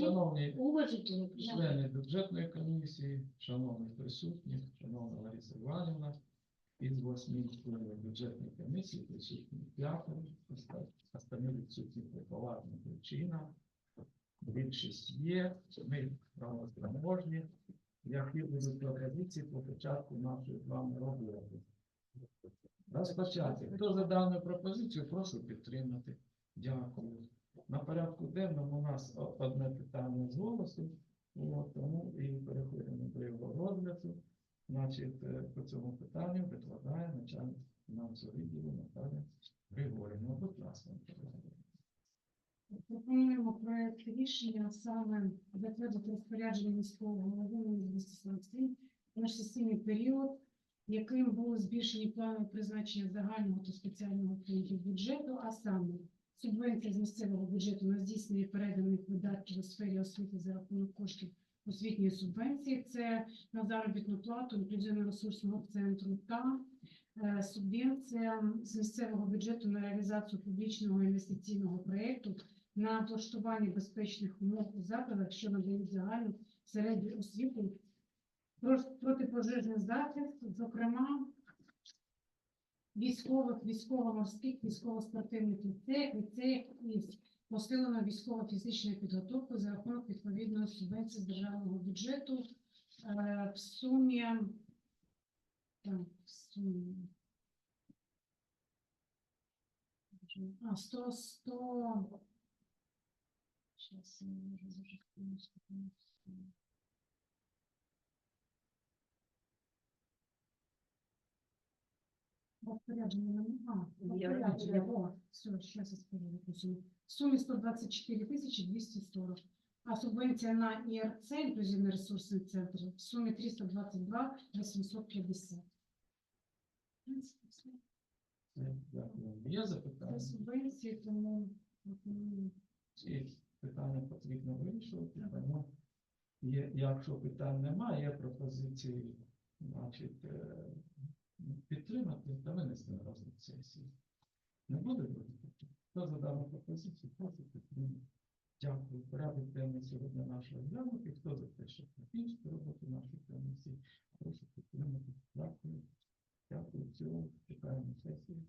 Шановні члени бюджетної комісії, шановні присутні, шановна Лариса Іванівна, із восьми членів бюджетної комісії присутні п'ятеро, оста- останні відсутні по поважним причинам. Більшість є, ми правоспроможні. Які будуть пропозиції по початку нашої з вами роботи? Розпочати. Хто за дану пропозицію, прошу підтримати. Дякую. На порядку денному у нас одне питання з голосу, от, тому і переходимо до його розгляду. Значить, е, по цьому питанню викладає начальник фінансового відділу Наталя Григорівна. Будь ласка. Пропонуємо проект рішення саме затвердити розпорядження міського голови 247 на сесійний період, яким були збільшені плани призначення загального та спеціального фондів бюджету, а саме субвенція з місцевого бюджету на здійснення переданих видатків у сфері освіти за рахунок коштів освітньої субвенції, це на заробітну плату інклюзивно-ресурсного центру та е, субвенція з місцевого бюджету на реалізацію публічного інвестиційного проєкту на облаштування безпечних умов у закладах, що надають загальну середню освіту, про- протипожежний захист, зокрема військових, військово-морських, військово-спортивних ліцеїв із посиленою військово-фізичною підготовкою за рахунок відповідної субвенції з державного бюджету. Е, в сумі так, в сумі. А, 100, 100, Сейчас я не можу дуже Розпорядження нема. Розпорядження, о, все, сейчас я скажу. В сумі 124 тисячі 240. А субвенція на ІРЦ, інклюзивний ресурсний центр, в сумі 322 850. В принципі, все. Все, Дякую. Є Це запитання? субвенції, тому пропоную. Ці питання потрібно вирішувати, тому є, якщо питань немає, є пропозиції, значить, е, підтримати та винести на розгляд сесії. Не буде винести? Хто за дану пропозицію, прошу підтримати. Дякую. Порядок денний сьогодні нашого глянути. Хто за те, щоб закінчити роботу нашої комісії,